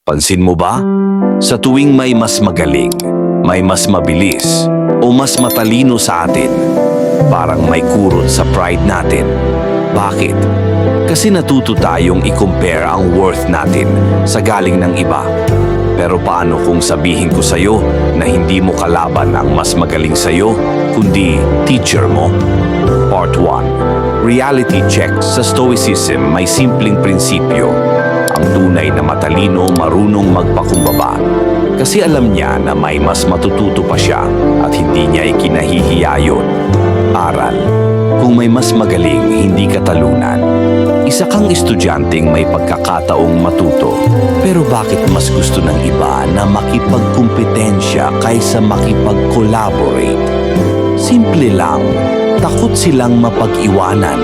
Pansin mo ba? Sa tuwing may mas magaling, may mas mabilis, o mas matalino sa atin, parang may kurot sa pride natin. Bakit? Kasi natuto tayong i-compare ang worth natin sa galing ng iba. Pero paano kung sabihin ko sa'yo na hindi mo kalaban ang mas magaling sa'yo, kundi teacher mo? Part 1 Reality check sa Stoicism may simpleng prinsipyo. Ang tunay na matalino marunong magpakumbaba. Kasi alam niya na may mas matututo pa siya at hindi niya ikinahihiya yun. Aral. Kung may mas magaling, hindi ka talunan. Isa kang estudyanteng may pagkakataong matuto. Pero bakit mas gusto ng iba na makipagkumpetensya kaysa makipag-collaborate? Simple lang, takot silang mapag-iwanan.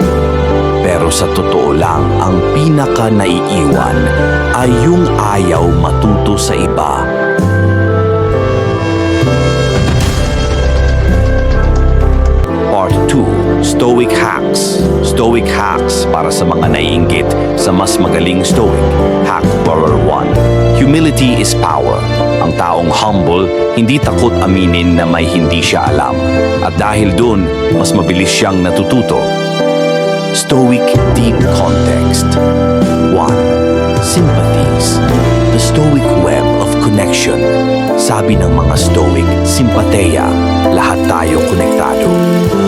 Pero sa totoo lang, ang pinaka naiiwan ay yung ayaw matuto sa iba. Part 2, Stoic Hacks. Stoic Hacks para sa mga naiinggit sa mas magaling Stoic. Hack number 1. Humility is power. Ang taong humble, hindi takot aminin na may hindi siya alam. At dahil dun, mas mabilis siyang natututo. Stoic Deep Context 1. Sympathies The Stoic Web of Connection Sabi ng mga Stoic, simpateya, lahat tayo konektado.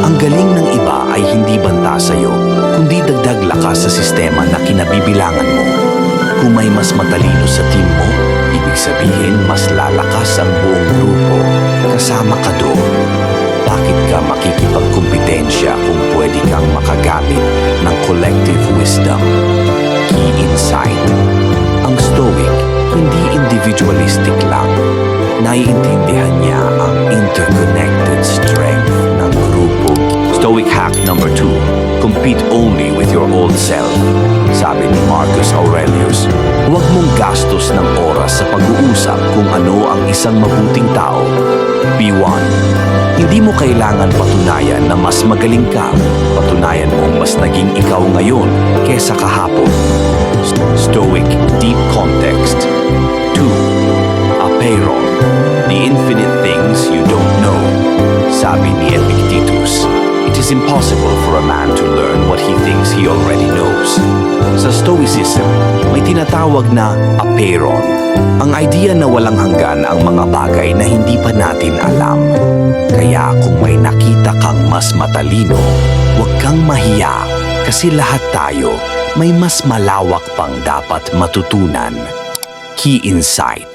Ang galing ng iba ay hindi banta sa'yo, kundi dagdag lakas sa sistema na kinabibilangan mo. Kung may mas matalino sa team mo, ibig sabihin mas lalakas ang buong grupo. Kasama ka doon. Bakit ka makikipagkumpetensya kung pwede kang makagamit ng collective wisdom? Key insight. Ang Stoic, hindi individualistic lang. Naiintindihan niya ang interconnected strength ng grupo. Stoic hack number 2. Compete only with your old self. Sabi ni Marcus Aurelius, huwag mong gastos ng oras sa pag-uusap kung ano ang isang mabuting tao. P1. Hindi mo kailangan patunayan na mas magaling ka. Patunayan mong mas naging ikaw ngayon kesa kahapon. Stoic Deep Context is impossible for a man to learn what he thinks he already knows Sa Stoicism, may tinatawag na apeiron Ang idea na walang hanggan ang mga bagay na hindi pa natin alam Kaya kung may nakita kang mas matalino, huwag kang mahiya kasi lahat tayo may mas malawak pang dapat matutunan. Key insight.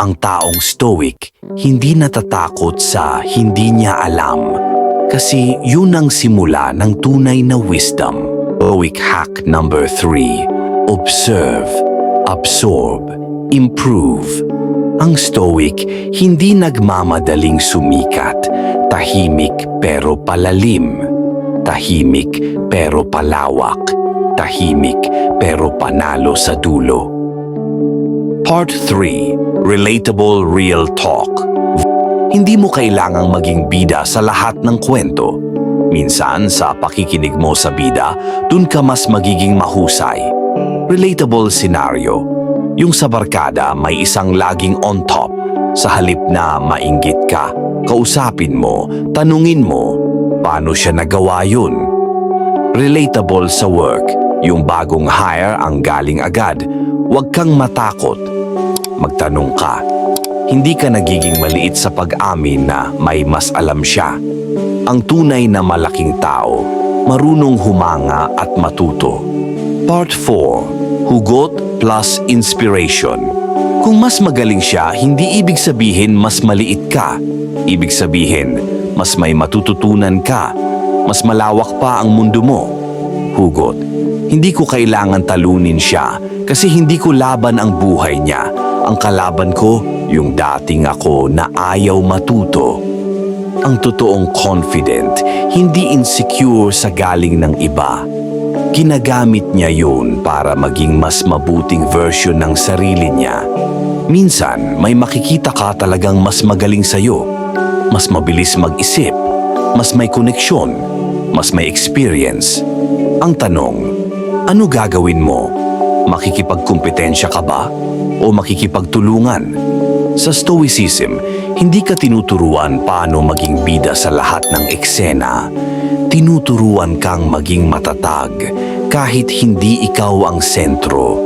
Ang taong stoic hindi natatakot sa hindi niya alam kasi yun ang simula ng tunay na wisdom. Stoic hack number 3. Observe, absorb, improve. Ang stoic hindi nagmamadaling sumikat, tahimik pero palalim. Tahimik pero palawak. Tahimik pero panalo sa dulo. Part 3. Relatable Real Talk Hindi mo kailangang maging bida sa lahat ng kwento. Minsan sa pakikinig mo sa bida, dun ka mas magiging mahusay. Relatable scenario. Yung sa barkada may isang laging on top. Sa halip na mainggit ka, kausapin mo, tanungin mo, paano siya nagawa yun? Relatable sa work, yung bagong hire ang galing agad. Huwag kang matakot. Magtanong ka. Hindi ka nagiging maliit sa pag-amin na may mas alam siya. Ang tunay na malaking tao, marunong humanga at matuto. Part 4. Hugot plus Inspiration Kung mas magaling siya, hindi ibig sabihin mas maliit ka. Ibig sabihin, mas may matututunan ka. Mas malawak pa ang mundo mo. Hugot. Hindi ko kailangan talunin siya kasi hindi ko laban ang buhay niya. Ang kalaban ko, yung dating ako na ayaw matuto. Ang totoong confident, hindi insecure sa galing ng iba. Ginagamit niya yun para maging mas mabuting version ng sarili niya. Minsan, may makikita ka talagang mas magaling sa'yo. Mas mabilis mag-isip. Mas may koneksyon. Mas may experience. Ang tanong, ano gagawin mo? Makikipagkumpetensya ka ba? O makikipagtulungan? Sa Stoicism, hindi ka tinuturuan paano maging bida sa lahat ng eksena. Tinuturuan kang maging matatag kahit hindi ikaw ang sentro.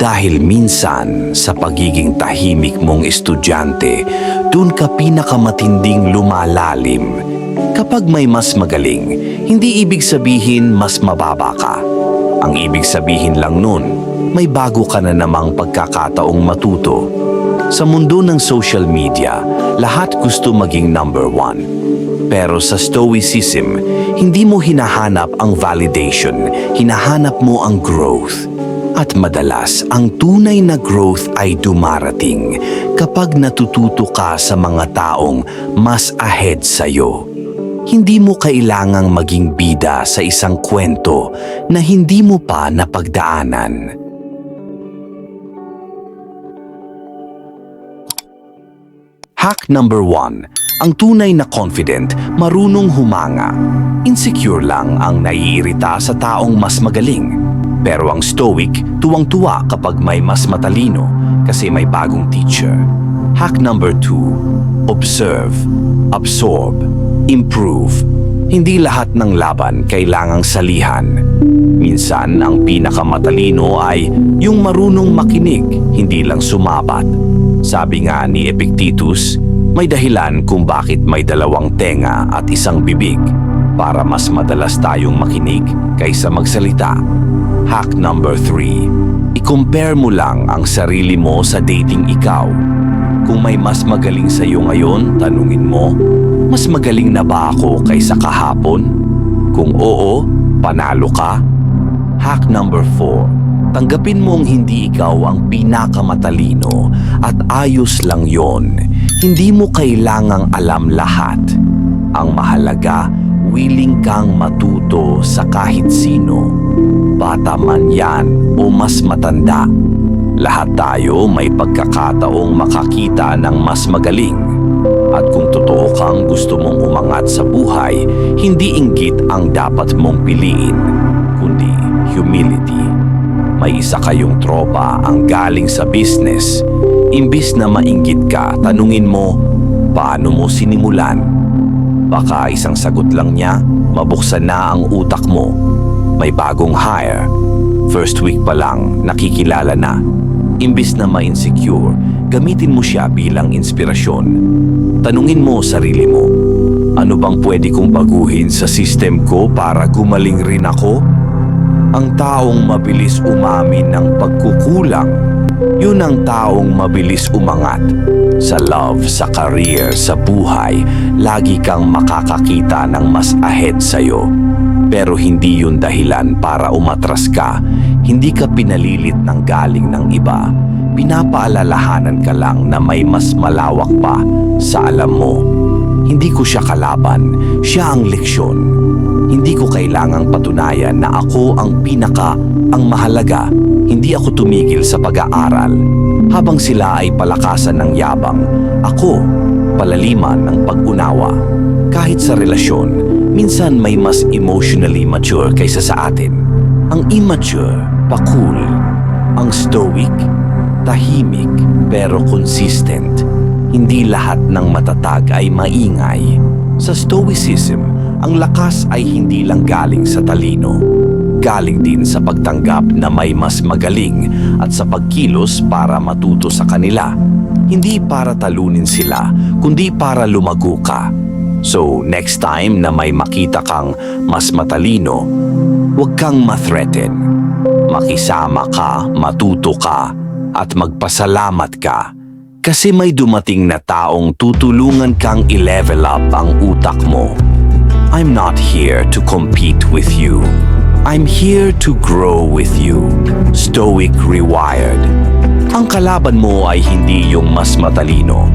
Dahil minsan sa pagiging tahimik mong estudyante, dun ka pinakamatinding lumalalim. Kapag may mas magaling, hindi ibig sabihin mas mababa ka. Ang ibig sabihin lang nun, may bago ka na namang pagkakataong matuto. Sa mundo ng social media, lahat gusto maging number one. Pero sa Stoicism, hindi mo hinahanap ang validation, hinahanap mo ang growth. At madalas, ang tunay na growth ay dumarating kapag natututo ka sa mga taong mas ahead sa'yo. Hindi mo kailangang maging bida sa isang kwento na hindi mo pa napagdaanan. Hack number one. Ang tunay na confident, marunong humanga. Insecure lang ang naiirita sa taong mas magaling. Pero ang stoic, tuwang-tuwa kapag may mas matalino kasi may bagong teacher. Hack number two. Observe, absorb, improve. Hindi lahat ng laban kailangang salihan. Minsan, ang pinakamatalino ay yung marunong makinig, hindi lang sumabat. Sabi nga ni Epictetus, may dahilan kung bakit may dalawang tenga at isang bibig para mas madalas tayong makinig kaysa magsalita. Hack number 3. I-compare mo lang ang sarili mo sa dating ikaw. Kung may mas magaling sa iyo ngayon, tanungin mo, mas magaling na ba ako kaysa kahapon? Kung oo, panalo ka. Hack number 4. Tanggapin mong hindi ikaw ang pinakamatalino at ayos lang yon. Hindi mo kailangang alam lahat. Ang mahalaga, willing kang matuto sa kahit sino. Bata man yan o mas matanda. Lahat tayo may pagkakataong makakita ng mas magaling. At kung totoo kang gusto mong umangat sa buhay, hindi inggit ang dapat mong piliin, kundi humility. May isa kayong tropa ang galing sa business. Imbis na mainggit ka, tanungin mo, paano mo sinimulan? Baka isang sagot lang niya, mabuksan na ang utak mo. May bagong hire. First week pa lang, nakikilala na. Imbis na ma-insecure, gamitin mo siya bilang inspirasyon. Tanungin mo sarili mo, ano bang pwede kong baguhin sa system ko para gumaling rin ako? Ang taong mabilis umamin ng pagkukulang, yun ang taong mabilis umangat. Sa love, sa career, sa buhay, lagi kang makakakita ng mas ahead sa'yo. Pero hindi yun dahilan para umatras ka. Hindi ka pinalilit ng galing ng iba. Pinapaalalahanan ka lang na may mas malawak pa sa alam mo. Hindi ko siya kalaban, siya ang leksyon. Hindi ko kailangang patunayan na ako ang pinaka, ang mahalaga. Hindi ako tumigil sa pag-aaral. Habang sila ay palakasan ng yabang, ako, palaliman ng pag-unawa. Kahit sa relasyon, minsan may mas emotionally mature kaysa sa atin. Ang immature, pakul. Ang stoic, tahimik pero consistent. Hindi lahat ng matatag ay maingay. Sa Stoicism, ang lakas ay hindi lang galing sa talino. Galing din sa pagtanggap na may mas magaling at sa pagkilos para matuto sa kanila. Hindi para talunin sila, kundi para lumago ka. So, next time na may makita kang mas matalino, huwag kang ma-threaten. Makisama ka, matuto ka, at magpasalamat ka. Kasi may dumating na taong tutulungan kang i-level up ang utak mo. I'm not here to compete with you. I'm here to grow with you. Stoic Rewired. Ang kalaban mo ay hindi yung mas matalino.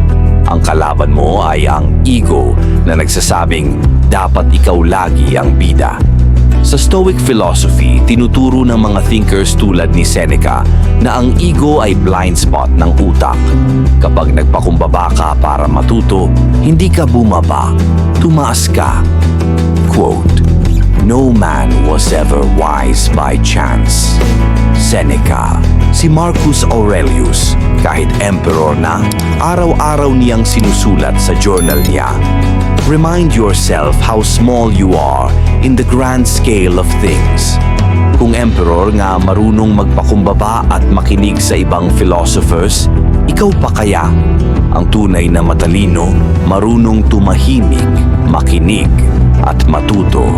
Ang kalaban mo ay ang ego na nagsasabing dapat ikaw lagi ang bida. Sa Stoic philosophy, tinuturo ng mga thinkers tulad ni Seneca na ang ego ay blind spot ng utak. Kapag nagpakumbaba ka para matuto, hindi ka bumaba, tumaas ka. Quote, No man was ever wise by chance. Seneca, si Marcus Aurelius, kahit emperor na, araw-araw niyang sinusulat sa journal niya. Remind yourself how small you are in the grand scale of things. Kung emperor nga marunong magpakumbaba at makinig sa ibang philosophers, ikaw pa kaya? Ang tunay na matalino, marunong tumahimik, makinig, at matuto.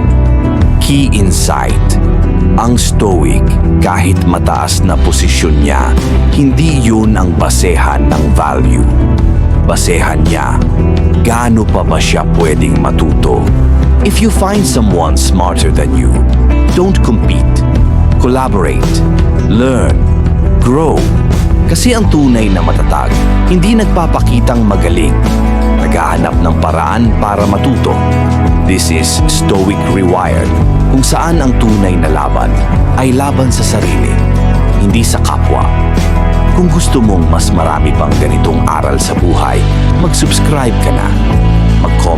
Key insight. Ang stoic, kahit mataas na posisyon niya, hindi yun ang basehan ng value. Basehan niya, gaano pa ba siya pwedeng matuto? If you find someone smarter than you, don't compete. Collaborate. Learn. Grow. Kasi ang tunay na matatag, hindi nagpapakitang magaling. Naghahanap ng paraan para matuto. This is Stoic Rewired, kung saan ang tunay na laban ay laban sa sarili, hindi sa kapwa. Kung gusto mong mas marami pang ganitong aral sa buhay, mag-subscribe ka na. Mag-comment.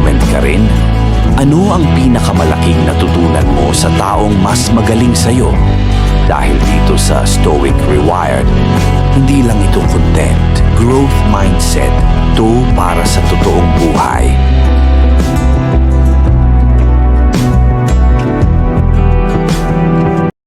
Ano ang pinakamalaking natutunan mo sa taong mas magaling sa'yo? Dahil dito sa Stoic Rewired, hindi lang ito content, growth mindset, to para sa totoong